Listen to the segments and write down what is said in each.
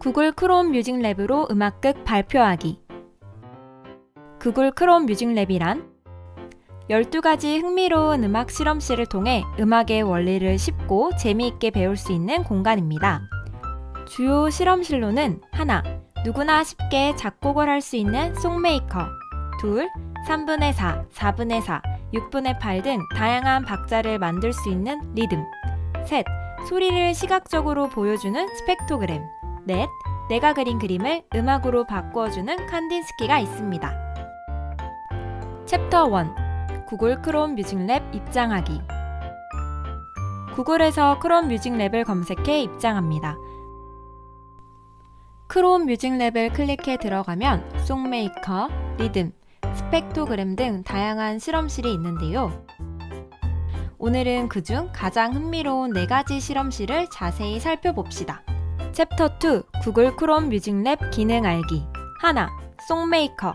구글 크롬 뮤직 랩으로 음악극 발표하기. 구글 크롬 뮤직 랩이란 12가지 흥미로운 음악 실험실을 통해 음악의 원리를 쉽고 재미있게 배울 수 있는 공간입니다. 주요 실험실로는 하나, 누구나 쉽게 작곡을 할 수 있는 송메이커, 둘, 3분의 4, 4분의 4, 6분의 8 등 다양한 박자를 만들 수 있는 리듬, 셋, 소리를 시각적으로 보여주는 스펙토그램, 넷, 내가 그린 그림을 음악으로 바꾸어주는 칸딘스키가 있습니다. 챕터 1 구글 크롬 뮤직랩 입장하기 구글에서 크롬 뮤직랩을 검색해 입장합니다. 크롬 뮤직랩을 클릭해 들어가면 송메이커, 리듬, 스펙토그램 등 다양한 실험실이 있는데요. 오늘은 그중 가장 흥미로운 네 가지 실험실을 자세히 살펴봅시다. 챕터 2 구글 크롬 뮤직랩 기능 알기 하나 송메이커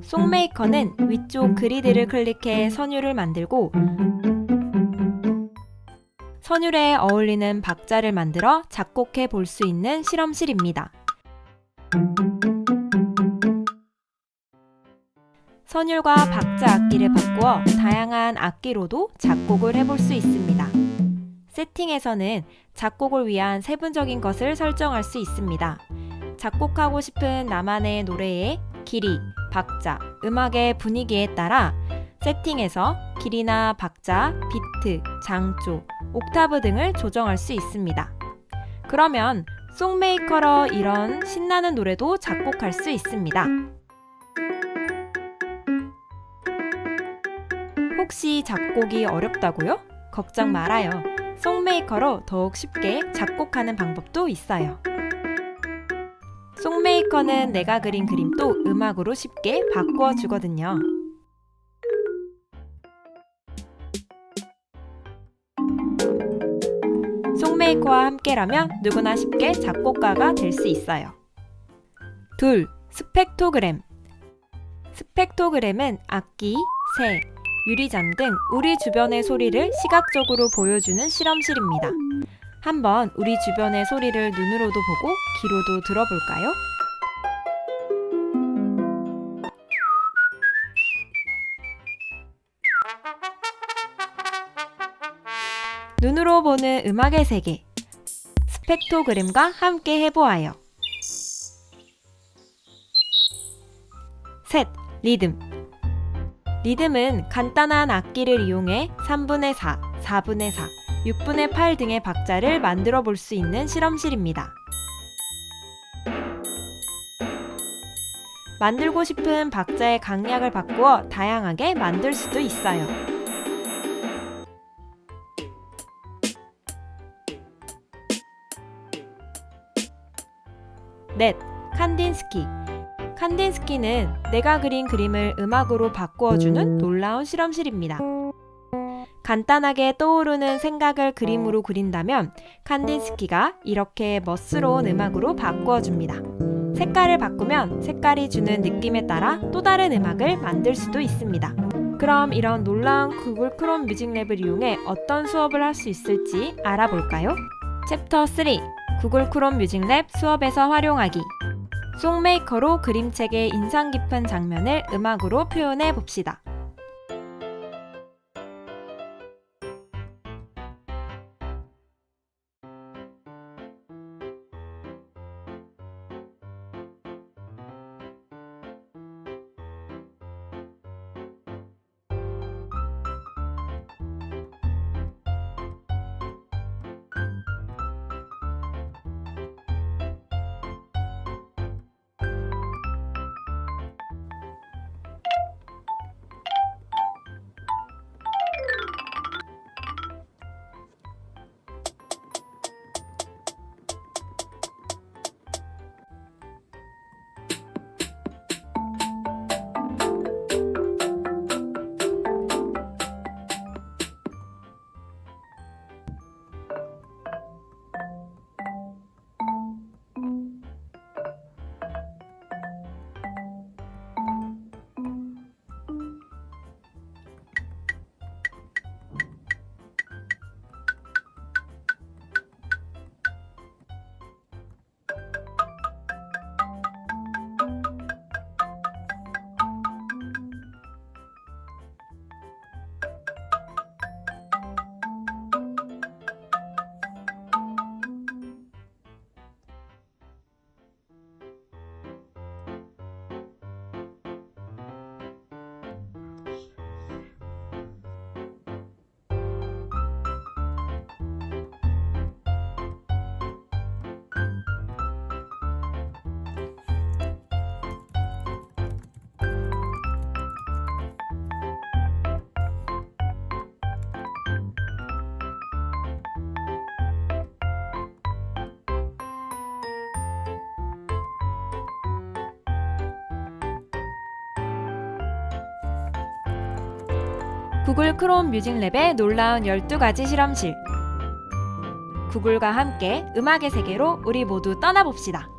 송메이커는 위쪽 그리드를 클릭해 선율을 만들고 선율에 어울리는 박자를 만들어 작곡해 볼 수 있는 실험실입니다. 선율과 박자 악기를 바꾸어 다양한 악기로도 작곡을 해볼 수 있습니다. 세팅에서는 작곡을 위한 세분적인 것을 설정할 수 있습니다. 작곡하고 싶은 나만의 노래의 길이, 박자, 음악의 분위기에 따라 세팅에서 길이나 박자, 비트, 장조, 옥타브 등을 조정할 수 있습니다. 그러면 송메이커로 이런 신나는 노래도 작곡할 수 있습니다. 혹시 작곡이 어렵다고요? 걱정 말아요. 송메이커로 더욱 쉽게 작곡하는 방법도 있어요. 송메이커는 내가 그린 그림도 음악으로 쉽게 바꾸어 주거든요. 송메이커와 함께라면 누구나 쉽게 작곡가가 될 수 있어요. 둘, 스펙토그램. 스펙토그램은 악기, 새, 유리잔 등 우리 주변의 소리를 시각적으로 보여주는 실험실입니다. 한번 우리 주변의 소리를 눈으로도 보고 귀로도 들어볼까요? 눈으로 보는 음악의 세계 스펙토그램과 함께 해보아요. 셋. 리듬 리듬은 간단한 악기를 이용해 3분의 4, 4분의 4, 6분의 8 등의 박자를 만들어 볼 수 있는 실험실입니다. 만들고 싶은 박자의 강약을 바꾸어 다양하게 만들 수도 있어요. 넷. 칸딘스키 칸딘스키는 내가 그린 그림을 음악으로 바꾸어주는 놀라운 실험실입니다. 간단하게 떠오르는 생각을 그림으로 그린다면 칸딘스키가 이렇게 멋스러운 음악으로 바꾸어줍니다. 색깔을 바꾸면 색깔이 주는 느낌에 따라 또 다른 음악을 만들 수도 있습니다. 그럼 이런 놀라운 구글 크롬 뮤직랩을 이용해 어떤 수업을 할 수 있을지 알아볼까요? 챕터 3 구글 크롬 뮤직랩 수업에서 활용하기 송메이커로 그림책의 인상 깊은 장면을 음악으로 표현해 봅시다. 구글 크롬 뮤직랩의 놀라운 12가지 실험실. 구글과 함께 음악의 세계로 우리 모두 떠나봅시다.